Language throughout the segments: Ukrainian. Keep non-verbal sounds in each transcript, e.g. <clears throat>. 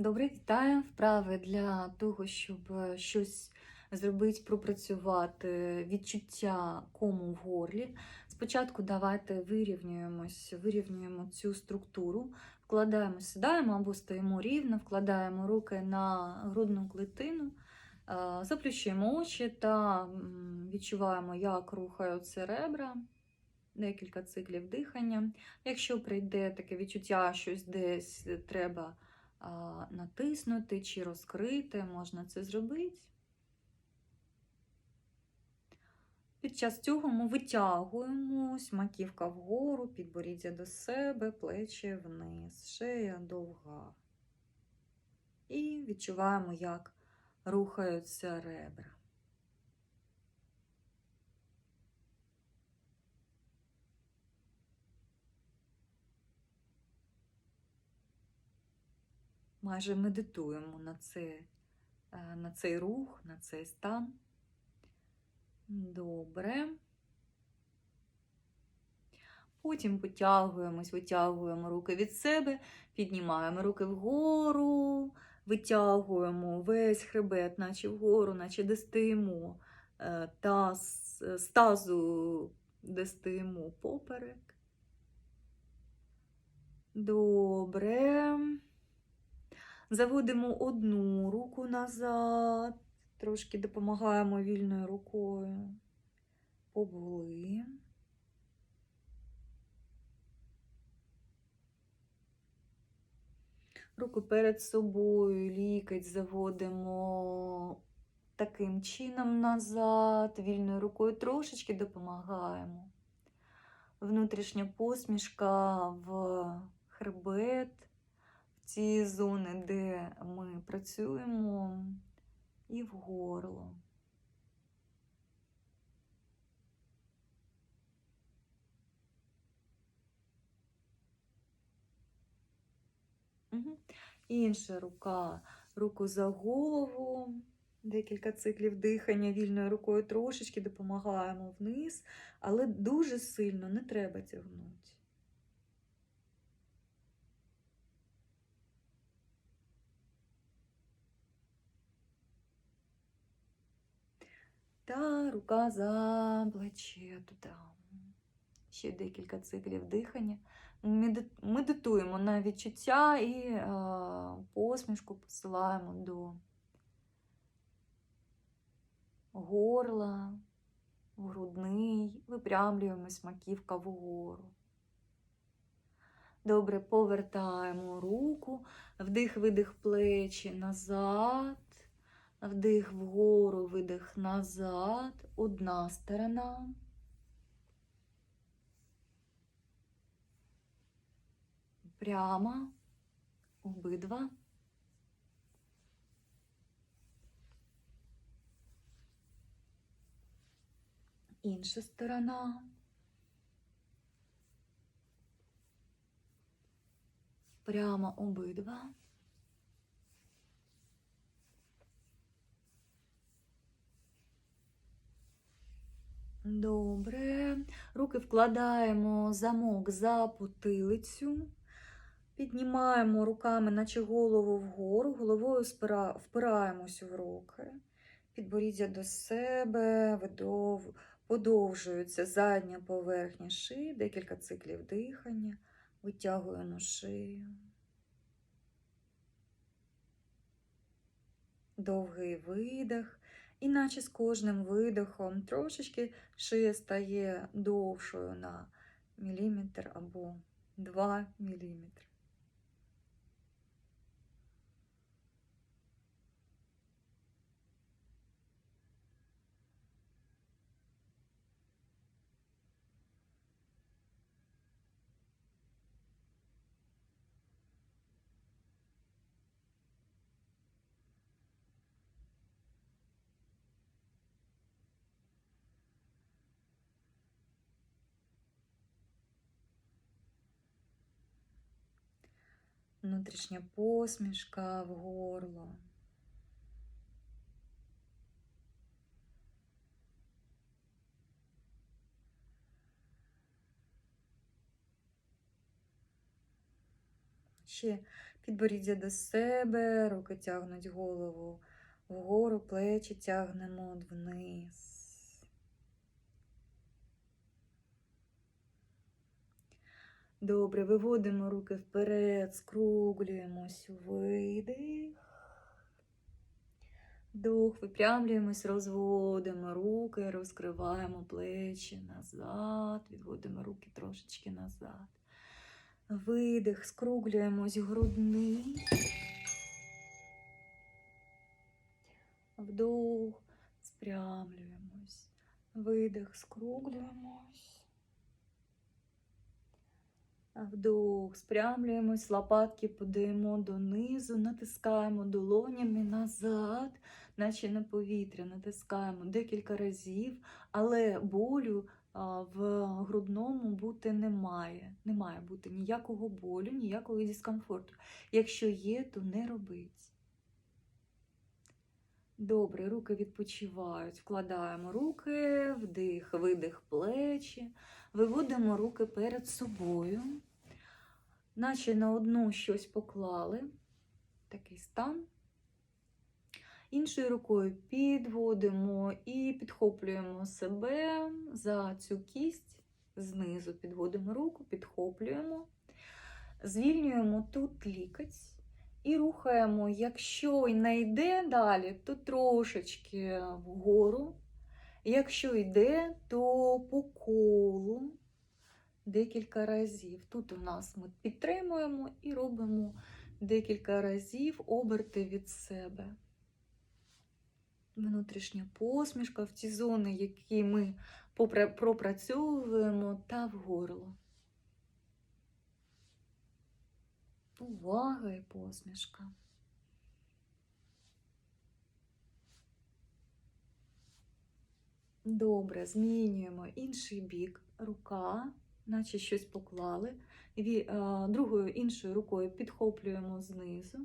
Добре, вітаю. Вправи для того, щоб е, щось зробити, пропрацювати, відчуття кому в горлі. Спочатку давайте вирівнюємось, вирівнюємо цю структуру, вкладаємо, сідаємо або стоїмо рівно, вкладаємо руки на грудну клітину, е, заплющуємо очі та відчуваємо, як рухаються ребра. Декілька циклів дихання. Якщо прийде таке відчуття, щось десь треба натиснути чи розкрити, можна це зробити. Під час цього ми витягуємось, маківка вгору, підборіддя до себе, плечі вниз, шия довга. І відчуваємо, як рухаються ребра. Майже медитуємо на, це, е, на цей рух, на цей стан. Добре. Потім потягуємось, витягуємо руки від себе, піднімаємо руки вгору, витягуємо весь хребет, наче вгору, наче де стоїмо, е, таз, з тазу, де стоїмо поперек. Добре. Заводимо одну руку назад, трошки допомагаємо вільною рукою. Побули. Руку перед собою, лікоть заводимо таким чином назад, вільною рукою трошечки допомагаємо. Внутрішня посмішка в хребет ці зони, де ми працюємо, і в горло. Інша рука, руку за голову, декілька циклів дихання вільною рукою трошечки допомагаємо вниз, але дуже сильно не треба тягнути. Та рука за плече туди. Ще декілька циклів дихання. Медитуємо на відчуття і посмішку посилаємо до горла, грудний, випрямлюємось маківка вгору. Добре, повертаємо руку, вдих-видих плечі назад. Вдих вгору, видих назад, одна сторона. Прямо, обидва. Інша сторона. Прямо обидва. Добре. Руки вкладаємо замок за потилицю. Піднімаємо руками, наче голову вгору, головою впираємось в руки. Підборіддя до себе, видов... подовжується задня поверхня шиї, декілька циклів дихання, витягуємо шию. Довгий видих. Іначе з кожним видихом трошечки шия стає довшою на міліметр або 2 міліметри. Внутрішня посмішка в горло. Ще підборіддя до себе, руки тягнуть голову вгору, плечі тягнемо вниз. Добре, виводимо руки вперед, скруглюємось, видих. Вдох, випрямлюємось, розводимо руки, розкриваємо плечі назад, відводимо руки трошечки назад. Видих, скруглюємось грудний. Вдох, спрямлюємось. Видих, скруглюємось. Вдох, спрямлюємось, лопатки подаємо донизу, натискаємо долонями назад, наче на повітря, натискаємо декілька разів, але болю в грудному бути немає. Не має бути ніякого болю, ніякого дискомфорту. Якщо є, то не робить. Добре, руки відпочивають. Вкладаємо руки, вдих, видих плечі, виводимо руки перед собою, наче на одну щось поклали. Такий стан. Іншою рукою підводимо і підхоплюємо себе за цю кість, знизу підводимо руку, підхоплюємо, звільнюємо тут лікоть. І рухаємо, якщо й не йде далі, то трошечки вгору. Якщо йде, то по колу декілька разів. Тут у нас ми підтримуємо і робимо декілька разів оберти від себе. Внутрішня посмішка в ті зони, які ми пропрацьовуємо, та в горло. Увага і посмішка. Добре, змінюємо інший бік, рука, наче щось поклали. А, другою іншою рукою підхоплюємо знизу.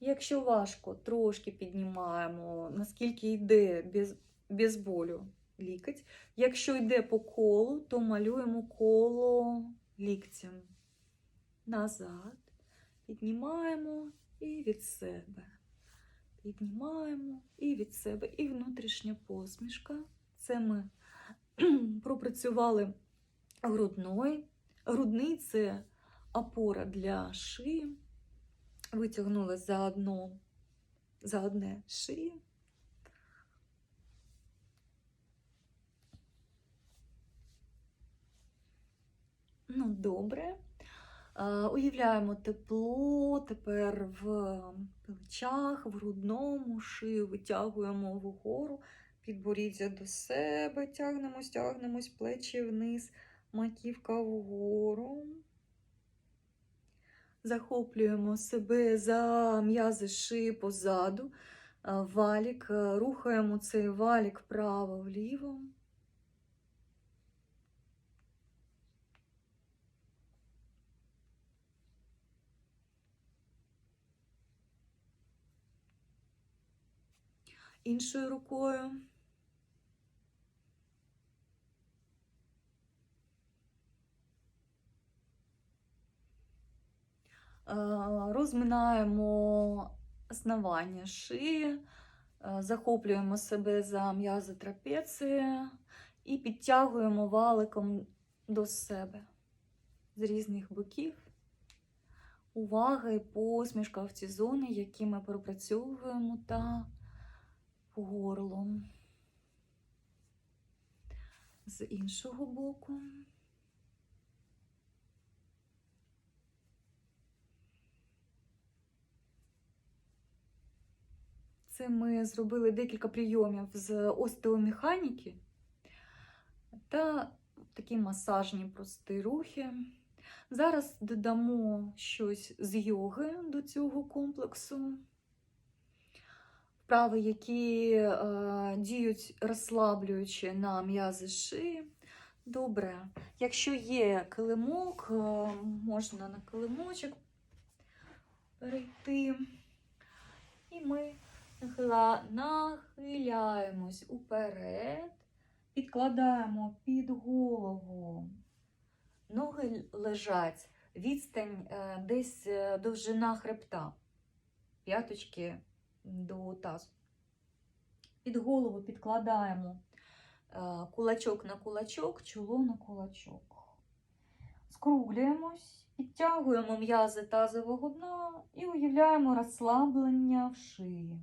Якщо важко, трошки піднімаємо, наскільки йде без, без болю лікоть. Якщо йде по колу, то малюємо коло ліктем назад, піднімаємо і від себе. Піднімаємо і від себе. І внутрішня посмішка. Це ми <clears throat> пропрацювали грудной. Грудний опора для шиї. Витягнули за одно, за одне шиї. Ну, добре. Уявляємо тепло тепер в плечах, в грудному, шию витягуємо вгору, підборіддя до себе, тягнемось, тягнемось, плечі вниз, маківка вгору. Захоплюємо себе за м'язи шиї позаду, валік, рухаємо цей валік вправо-вліво. іншою рукою. Розминаємо основання шиї, захоплюємо себе за м'язи трапеції і підтягуємо валиком до себе з різних боків. Увага і посмішка в ці зони, які ми пропрацьовуємо та горлом. З іншого боку. Це ми зробили декілька прийомів з остеомеханіки та такі масажні прості рухи. Зараз додамо щось з йоги до цього комплексу вправи, які е, діють розслаблюючи на м'язи шиї. Добре. Якщо є килимок, е, можна на килимочок перейти. І ми нахиляємось уперед, підкладаємо під голову. Ноги лежать відстань е, десь е, довжина хребта, п'яточки до тазу. Під голову підкладаємо е, кулачок на кулачок, чоло на кулачок. Скруглюємось, підтягуємо м'язи тазового дна і уявляємо розслаблення в шиї.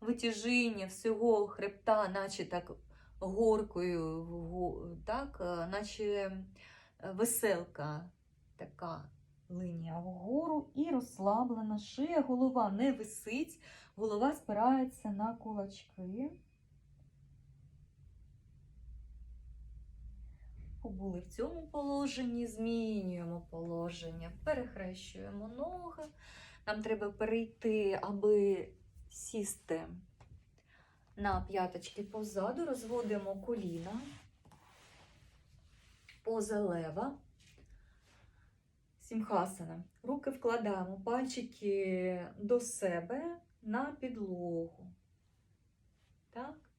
Витяжіння всього хребта, наче так горкою, так, е, наче е, веселка така линія вгору і розслаблена шия, голова не висить, голова спирається на кулачки. Побули в цьому положенні, змінюємо положення, перехрещуємо ноги. Нам треба перейти, аби сісти на п'яточки позаду, розводимо коліна, поза лева, сімхасана. Руки вкладаємо, пальчики до себе на підлогу. Так?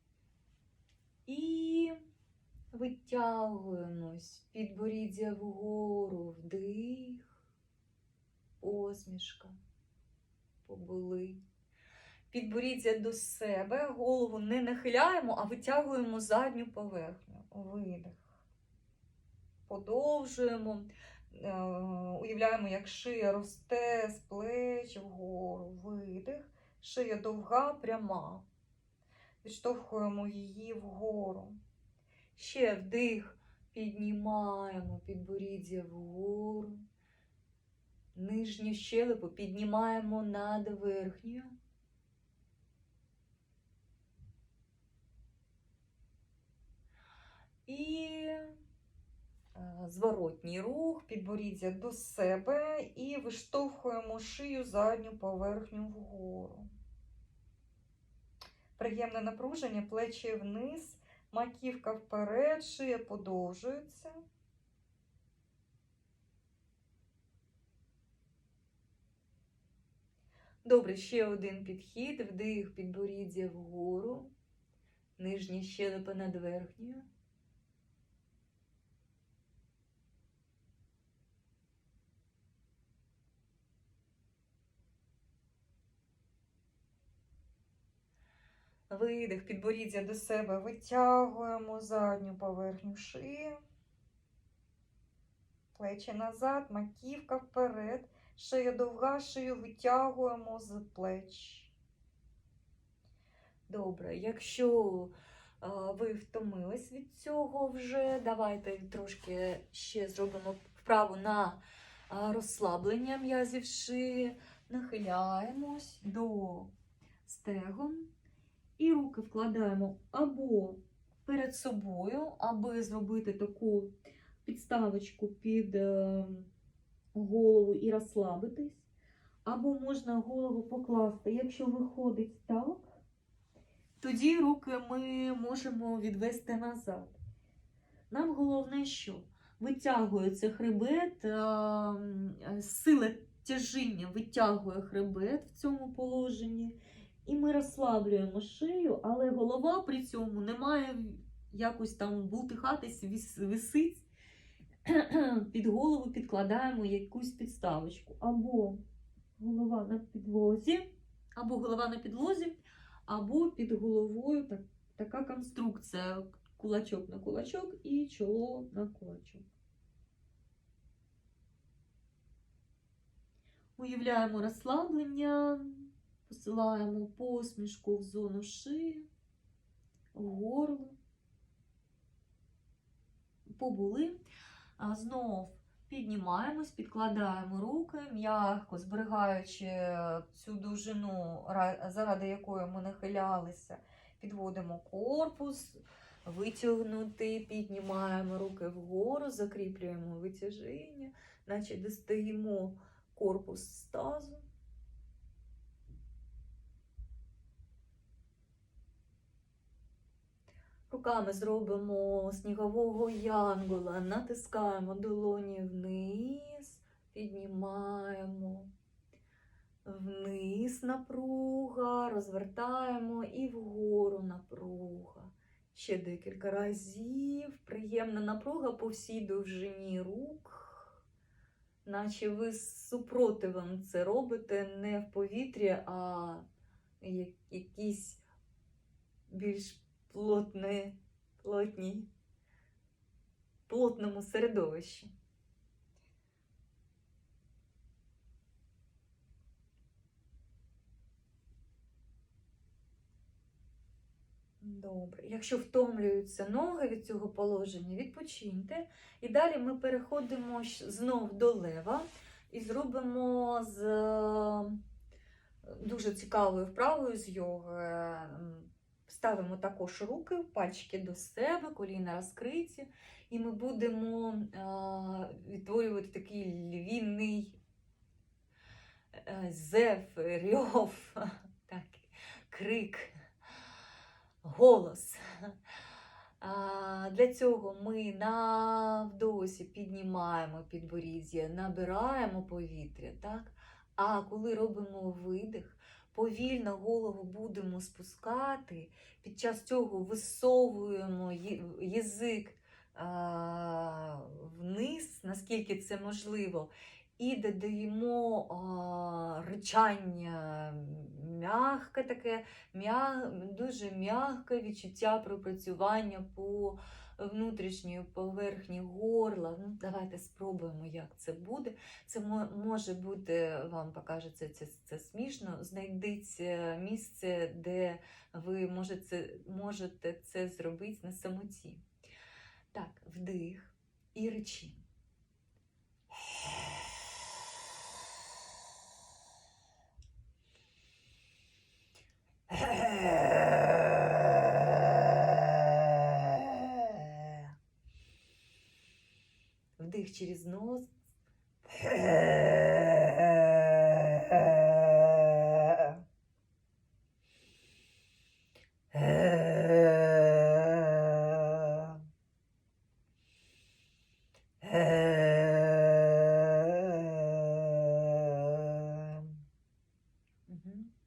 І витягуємось, підборіддя вгору, вдих, посмішка, побули. Підборіддя до себе, голову не нахиляємо, а витягуємо задню поверхню. Видих. Подовжуємо. Е, Уявляємо, як шия росте з плеч вгору. Видих. Шия довга, пряма. Відштовхуємо її вгору. Ще вдих. Піднімаємо підборіддя вгору. Нижню щелепу піднімаємо над верхньою. І е, зворотній рух, підборіддя до себе і виштовхуємо шию задню поверхню вгору. Приємне напруження, плечі вниз, маківка вперед, шия подовжується. Добре, ще один підхід, вдих, підборіддя вгору, нижня щелепа над верхньою. Видих, підборіддя до себе, витягуємо задню поверхню шиї. Плечі назад, маківка вперед, шия довга, шию витягуємо з плеч. Добре, якщо ви втомились від цього вже, давайте трошки ще зробимо вправу на розслаблення м'язів шиї. Нахиляємось до стегон. І руки вкладаємо або перед собою, аби зробити таку підставочку під е, голову і розслабитись. Або можна голову покласти, якщо виходить так, тоді руки ми можемо відвести назад. Нам головне, що витягується хребет, е, е, сила тяжіння витягує хребет в цьому положенні. І ми розслаблюємо шию, але голова при цьому не має якось там бултихатись, висить. <clears throat> Під голову підкладаємо якусь підставочку. Або голова на підлозі, або голова на підлозі, або під головою так, така конструкція. Кулачок на кулачок і чоло на кулачок. Уявляємо розслаблення. Посилаємо посмішку в зону шиї, в горло. Побули. Знов піднімаємось, підкладаємо руки, м'яко зберігаючи цю довжину, заради якої ми нахилялися, підводимо корпус, витягнути, піднімаємо руки вгору, закріплюємо витяжіння, наче достаємо корпус з тазу. Руками зробимо снігового янгола, натискаємо долоні вниз, піднімаємо Вниз напруга, розвертаємо і вгору напруга. Ще декілька разів. Приємна напруга по всій довжині рук. Наче ви з супротивом це робите не в повітрі, а якісь більш плотне, плотній, плотному середовищі. Добре. Якщо втомлюються ноги від цього положення, відпочиньте. І далі ми переходимо знов до лева і зробимо з е, дуже цікавою вправою з йоги. Ставимо також руки, пальчики до себе, коліна розкриті, і ми будемо е, відтворювати такий львіний е, зев, рьов, <laughs> так, крик голос. Для цього ми на вдосі піднімаємо підборіддя, набираємо повітря, так? а коли робимо видих, повільно голову будемо спускати, під час цього висовуємо язик вниз, наскільки це можливо, і додаємо а, ричання м'яке таке, дуже м'яке відчуття пропрацювання по внутрішньої поверхні горла. Ну, давайте спробуємо, як це буде. Це може бути, вам покажеться це, це смішно. Знайдіть е, місце, де ви можете, можете це зробити на самоті. Так, вдих і речі. <laughs> Вдих через нос.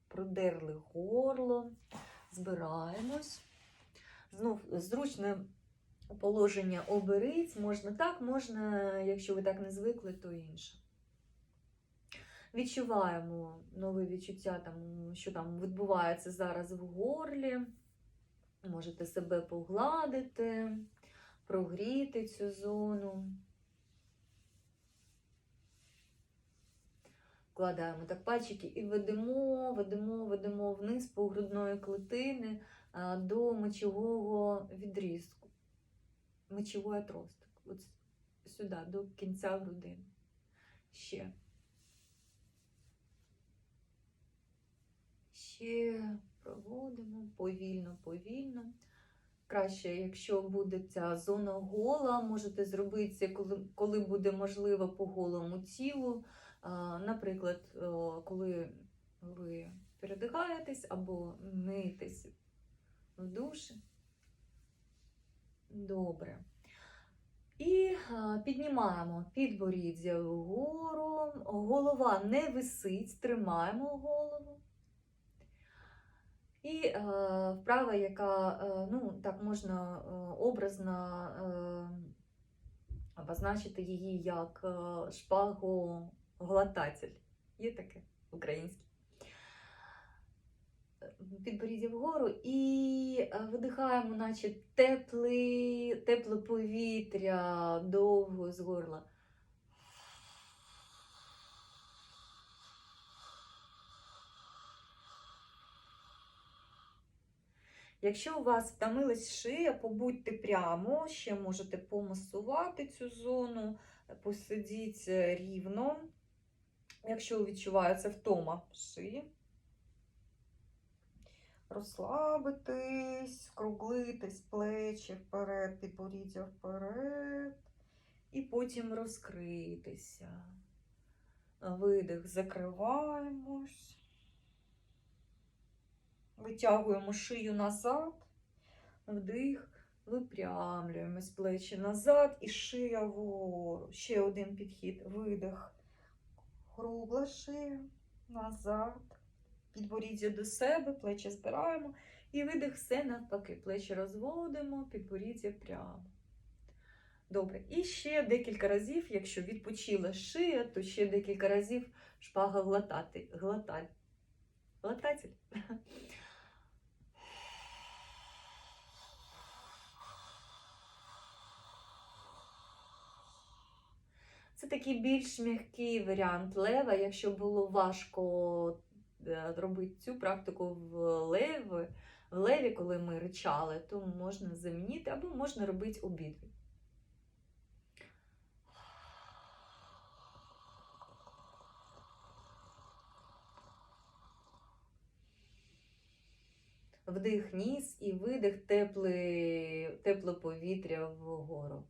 Продерли горло, збираємось. Знов зручне положення оберіть. Можна так, можна, якщо ви так не звикли, то інше. Відчуваємо нове відчуття, там, що там відбувається зараз в горлі. Можете себе погладити, прогріти цю зону. Вкладаємо так пальчики і ведемо, ведемо, ведемо вниз по грудної клітини а, до мочового відрізку. Мочовий отросток. От с- сюди, до кінця грудини. Ще. Ще проводимо повільно, повільно. Краще, якщо буде ця зона гола, можете зробити це, коли, коли буде можливо по голому тілу. Наприклад, коли ви передягаєтесь або миєтесь в душі. Добре. І піднімаємо підборіддя вгору. Голова не висить, тримаємо голову. І е, вправа, яка, е, ну, так можна е, образно е, обозначити її як е, шпагоглотатель. Є таке українське. Підборіддя вгору і е, видихаємо, наче тепле, тепле повітря довго з горла. Якщо у вас втомилась шия, побудьте прямо, ще можете помасувати цю зону, посидіть е, рівно. Якщо відчувається втома шиї, розслабитись, скруглитись, плечі вперед, підборіддя вперед, і потім розкритися. Видих, закриваємось. Витягуємо шию назад, вдих, випрямлюємось плечі назад і шия вгору. Ще один підхід. Видих. Кругла шия. назад. Підборіддя до себе, плечі збираємо. І видих все навпаки. Плечі розводимо, підборіддя прямо. Добре. І ще декілька разів, якщо відпочила шия, то ще декілька разів шпага глотати. Глоталь. Глотатель. Це такий більш м'який варіант лева. Якщо було важко робити цю практику в леві, в леві, коли ми ричали, то можна замінити або можна робити обидві. Вдих ніс і видих тепле, тепле повітря вгору.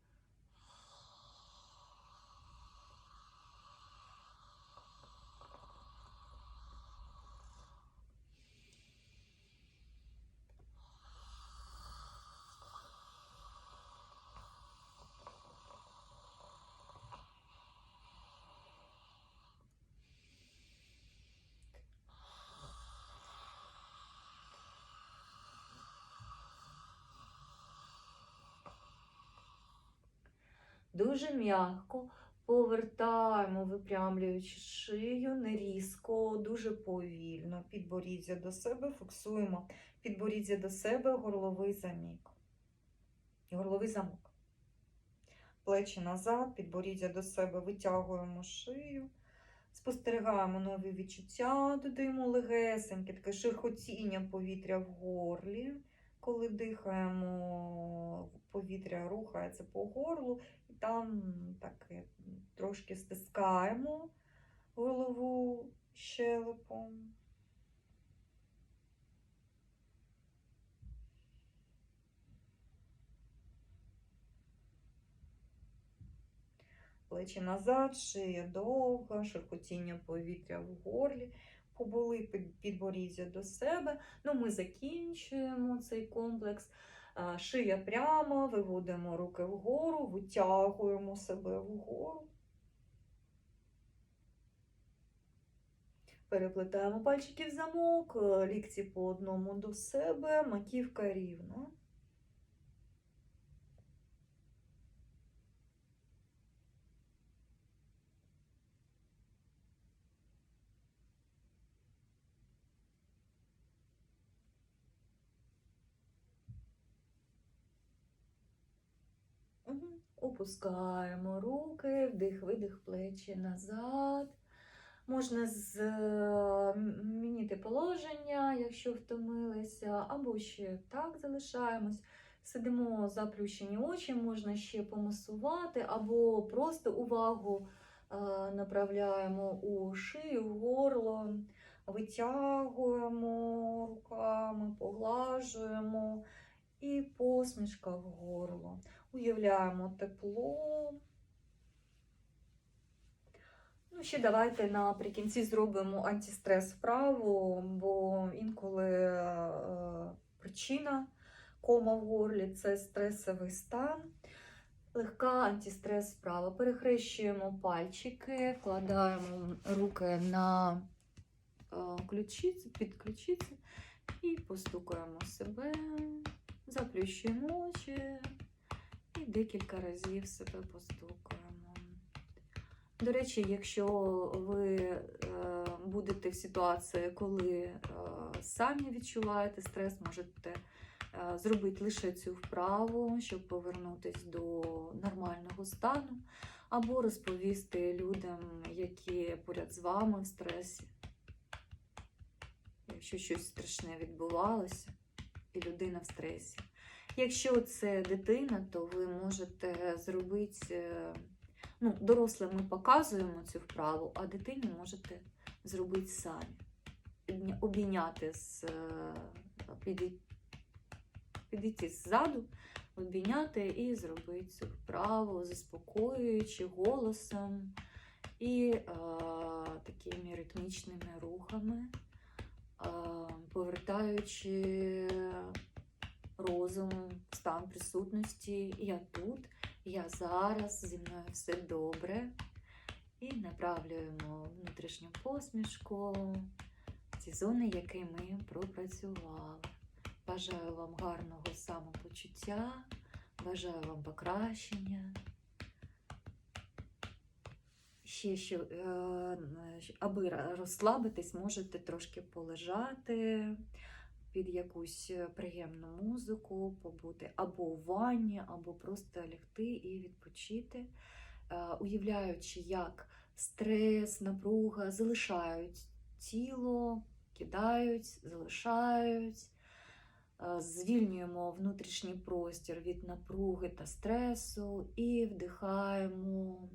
Дуже м'яко повертаємо, випрямлюючи шию, не різко, дуже повільно. Підборіддя до себе, фіксуємо підборіддя до себе, горловий замік. Горловий замок. Плечі назад, підборіддя до себе, витягуємо шию. Спостерігаємо нові відчуття, додаємо легесеньке, таке шерхотіння повітря в горлі. Коли дихаємо, повітря рухається по горлу, там так е, трошки стискаємо голову щелепом. Плечі назад, шия довга, шерхотіння повітря в горлі, побули під- підборіддя до себе. Ну, ми закінчуємо цей комплекс. А, Шия прямо, виводимо руки вгору, витягуємо себе вгору. Переплетаємо пальчики в замок, лікці по одному до себе, маківка рівна. Опускаємо руки, вдих, видих, плечі назад. Можна змінити положення, якщо втомилися, або ще так залишаємось. Сидимо заплющені очі, можна ще помасувати, або просто увагу е, направляємо у шию, горло, витягуємо руками, поглажуємо і посмішка в горло. Уявляємо тепло. Ну, ще давайте наприкінці зробимо антистрес вправу, бо інколи е, причина кома в горлі це стресовий стан. Легка антистрес вправа. Перехрещуємо пальчики, вкладаємо руки на е, ключиці, під ключиці і постукаємо себе, заплющуємо очі. І декілька разів себе постукаємо. До речі, якщо ви е, будете в ситуації, коли е, самі відчуваєте стрес, можете е, зробити лише цю вправу, щоб повернутися до нормального стану, або розповісти людям, які поряд з вами в стресі. Якщо щось страшне відбувалося, і людина в стресі. Якщо це дитина, то ви можете зробити, е, ну, дорослим ми показуємо цю вправу, а дитині можете зробити самі. Обійняти з е, підійти ззаду, обійняти і зробити цю вправу, заспокоюючи голосом і е, такими ритмічними рухами, е, повертаючи розум, стан присутності. Я тут, я зараз, зі мною все добре. І направлюємо внутрішню посмішку в ці зони, які ми пропрацювали. Бажаю вам гарного самопочуття, бажаю вам покращення. Ще що, е, аби розслабитись, можете трошки полежати під якусь приємну музику, побути або в ванні, або просто лягти і відпочити, е, уявляючи, як стрес, напруга залишають тіло, кидають, залишають. Е, Звільнюємо внутрішній простір від напруги та стресу і вдихаємо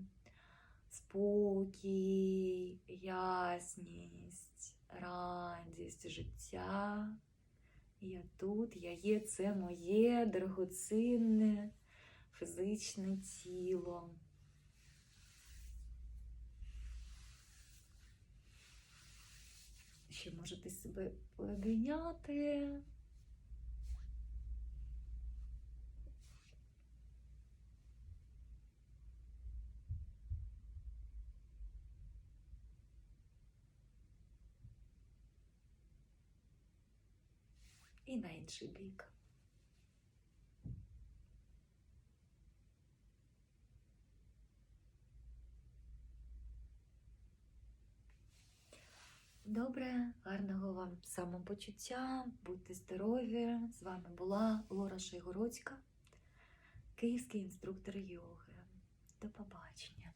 спокій, ясність, радість життя. Я тут, я є, це моє дорогоцінне фізичне тіло. Ще можете себе пообійняти. На інший бік. Добре, гарного вам самопочуття, будьте здорові. З вами була Лора Шайгородська, київський інструктор йоги. До побачення.